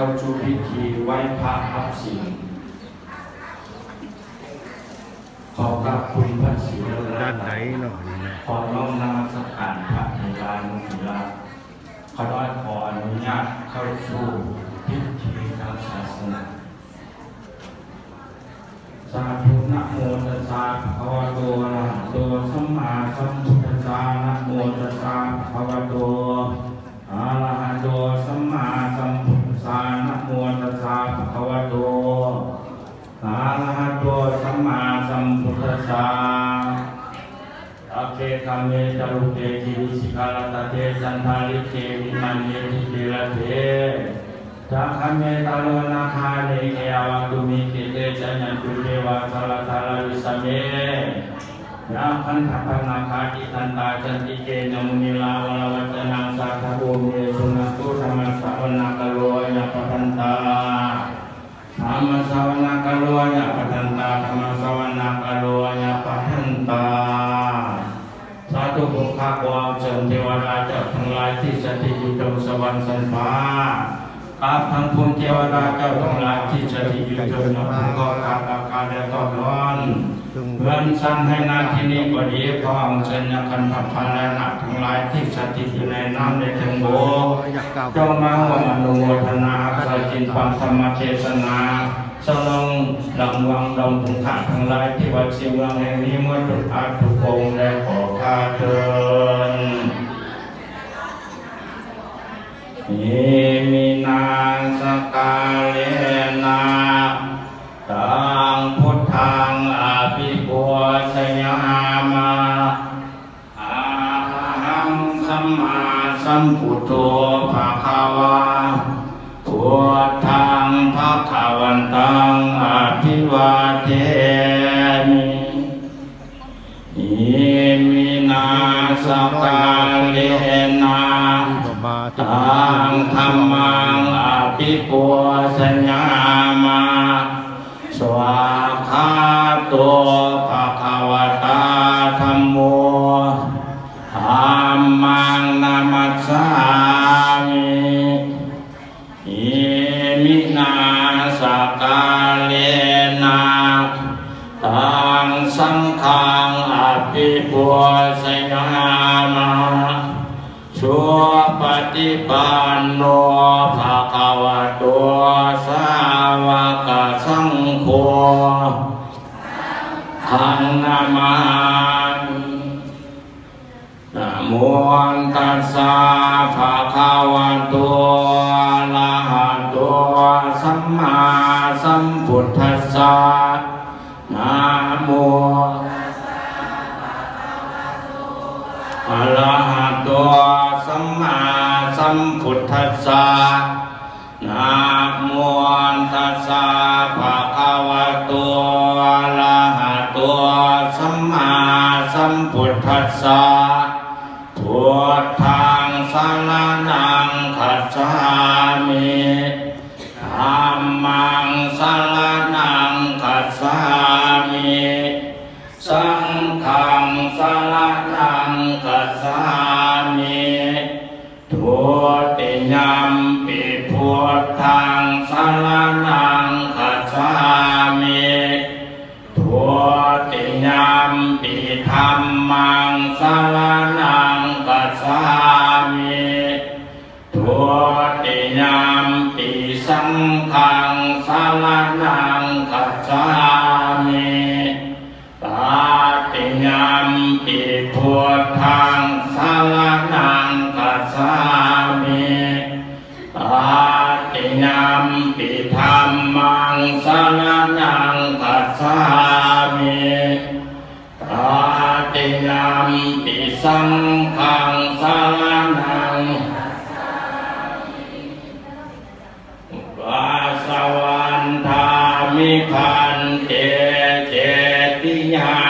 เข้าชูพิธีไหว้พระรับศีลขอกราบคุณพระศรีรัตนด้านไหนตรัยเนาะนี่นะขอน้อมนมัสการพระในลานศิลาขอได้ขออนุญาตเข้าสู่พิธีทางศาสนาสาธุนะโมตัสสะภะคะวะโตอะระหะโตสัมมาสัมพุทธัสสะนะโมตัสสะภะคะวะโตอะระหะโตสัมมาสัมพุทธัสสะนะโมตัสสะภะคะวะโตอะระหะโตสัมมาสัมพุทธัสสะ อเคคาเมตรุเตจิวิสิกาลตเตจั นทาลิเตวิมันเยติเตระเตจักขเมตโลนาคาเนเกอวัตุมิกิเตจัญญตุเทวาสลทาลาวิสเมยาพันธปนาคาติทันตาจันติเกนมุนิลาวลวัจนังสัทธโภเมสุนัตุธรรมสวนาคโลยะปทันตาธรรมสวนากโลยะปัันตาธรรมสวนากโลยะปัันตาสาธุบุคคาความเชิญเทวดาเวรรค์สันฟ้าอาพังพุนเทวดาเจ้าทั้งหลายที่สถิตอยู่ตรงนภก็กาบอากาศและก็ร้อนเพื่อนสั้นให้นาที่นี้ก็ดีพร้อมเชิญยกันพัพันและหนักทั้งหลายที่สถิตอยู่ในน้ำในถึงโบเจ้ามาร่วมอนุโมทนาสจินฟังธรรมเทศนาสลองดังวังดงถึงขาทั้งหลายที่วัดเชียงเมืองแห่งนี้เมื่อทุกอาทุกองและขอข้าเทิน อิมินาสกาเลนะตังพุทธังอภิปัวสยามาอาหังสัมมาสัมพุทโธภะคะวาพุทธังภะคะวันตังอภิวาเทมิอิมินาสกาเลนา ตังธรรมังอภิปัวสัญญามาสวาคาโตภะคะวตาธัมโมธัมมังนามัสสามิอิมินาสกาเลนะตังสังฆังอภิปัวสัญญามาชัว ฏิปันโนภะคะวะโตสาวกสังโฆทังนามามินะโมตัสสะภะคะวะโตอะระหะโตสัมมาสัมพุทธัสสะ มพุทธัสสะนะโมตัสสะภะคะวะโตอะระหะโตสัมมาสัมพุทธัสสะพุทธังสรณังคัจฉามิธัมมังสรณ พุทธังสารนังกัสสามิปาติยมปิธรรมังสารนังกัสสามิปาติยมปิสังฆังสารนังวาสวันทามิพันเตเจติยังสา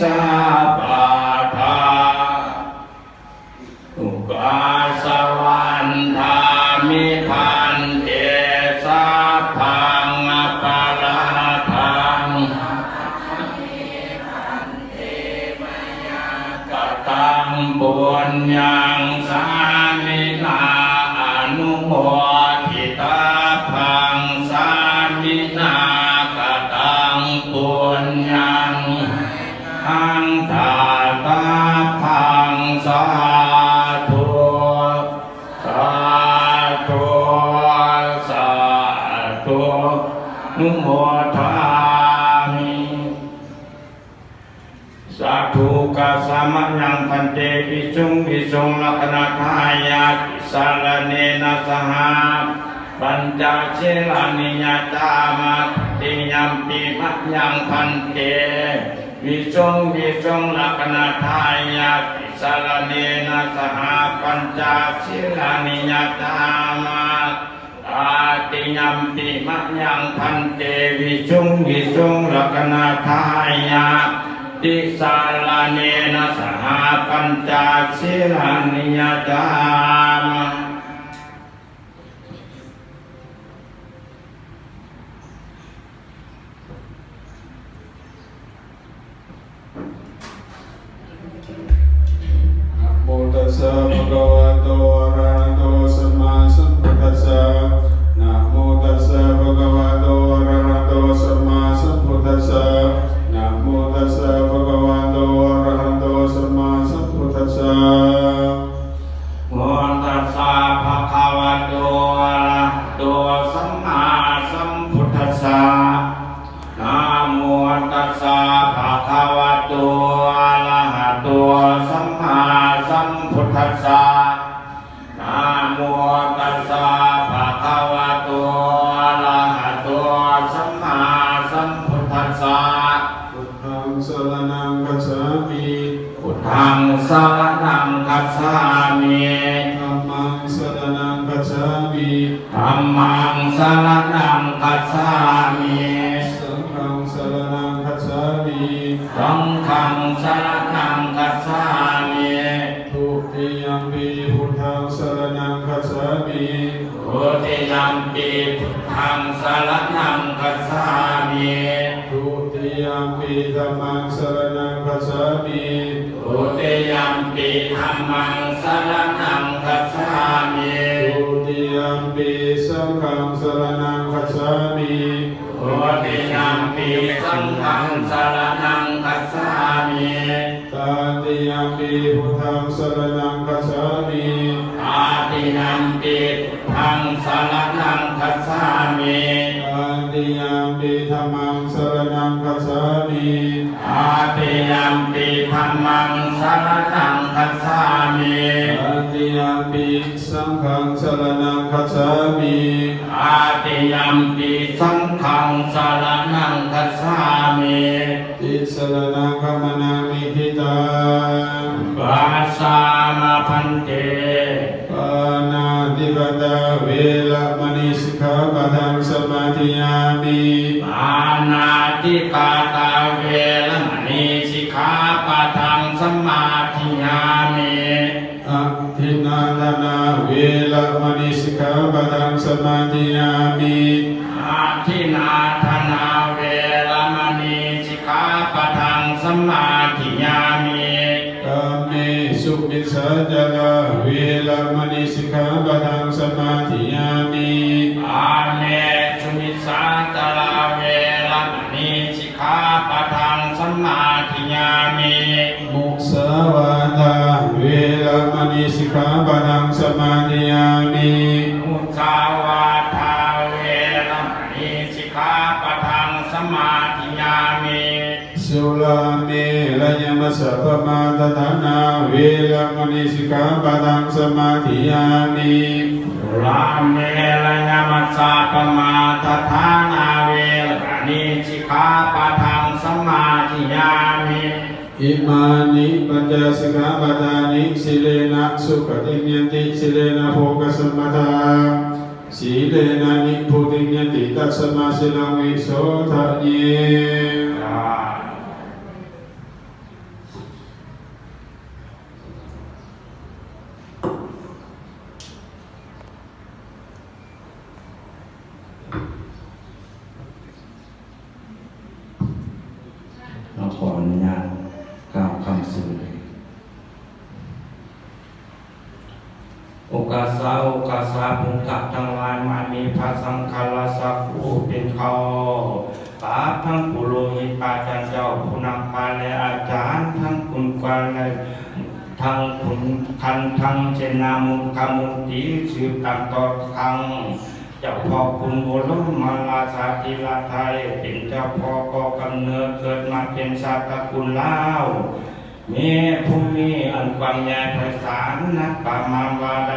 สาปาตุกาสวันทามิทันเอสาพังปาลาทักตังบุญยังสามินาอนุโม ธุนุโมทามิสาธุกัสสะมะยังพันเตปิจุงปิจุงลักนาทายาสารเนนะสหาปัญจเชลานิยตามาติยัมปิมะยังพันเตวิจุงวิจุงลักนาทายาติสารเนนะสหาปัญจเชลานิยตามา อาติยัมปิมะยังพันเตวิจุงวิจุงลักนาทายาติสาลาเนนะสหปัญจศีลานิยตาม ทธัสสะนะโมตัสสะภะคะวะโตอะระหะโตสัมมาสัมพุทธัสสะพุทธังสรณังคัจฉามิพุทธังสรณังคัจฉามิธัมมังสรณังคัจฉามิธัมมังสรณังคัจฉามิสังฆังสรณังคัจฉามิสังฆังสรณัง ยัมปิพุทธังสารณังคัจฉามิทุติยัมปิธัมมังสรณังคัจฉามิพุทธิยัมปิธัมมังสรณังคัจฉามิทุติยัมปิสังฆังสรณังคัจฉามิพุทธิยัมปิสังฆังสรณังคัจฉามิตาติยัมปิพุทธังสรณังคัจฉามิอาตินัมปิทังสารนัง สังฆังสรณังคัจฉามิอาติยัมปิสังฆังสารนังคัจฉามิติสรณังคัมมนามิทิตังวาสามพันเตปานาติปตาเวรมณีสิกขาปะทังสมาธิยามิอานาติปาตาเวรมณีสิกขาปะทัง ปะทังสมาธิยามิอาทินาธนาเวรมณีสิกขาปะทังสมมาธิยามิกาเมสุมิสาจาราเวรมณีสิกขาปะทังสมาธิยามิอาเมชุมิสาตลาเวรมณีสิกขาปะทังสมมาธิยามิมุสาวาทาเวรมณีสิกขาปะทังสมาธิยามิมุ มมาธิยามิสุราเมรยมัสสะปมาทฐานาเวรมณีสิกขาปะทังสมาธิยามิราเมรยมัสสะปมาทฐานาเวรมณีสิกขาปะทังสมมาธิยามิอิมานิปัญจสิกขาปทานิสิเลนะสุขติญญติสิเลนะโภคสัมปทา สีเลนะนิพุติญญติตัสมาสิลังวิโสทะเยเราขออนุญาตกล่าวคำสื่อ โอกาสาโอกาสาภูมิกับทั้งหลายมามีพระสังฆราสักผู้เป็นเขาปาทั้งปุโรหิตปาจันเจ้าผู้นำพาและอาจารย์ทั้งคุณกวาและทั้งคุณคันทั้งเจนามุขมุติสืบตังต่อครั้งเจ้าพ่อคุณโบรมมาลาสาธิลาไทยเป็นเจ้าพ่อก็กำเนิดเกิดมาเป็นชาติกุลลาวมีผู้มีอันความใหญ่ไพศาลนักปามาวาดา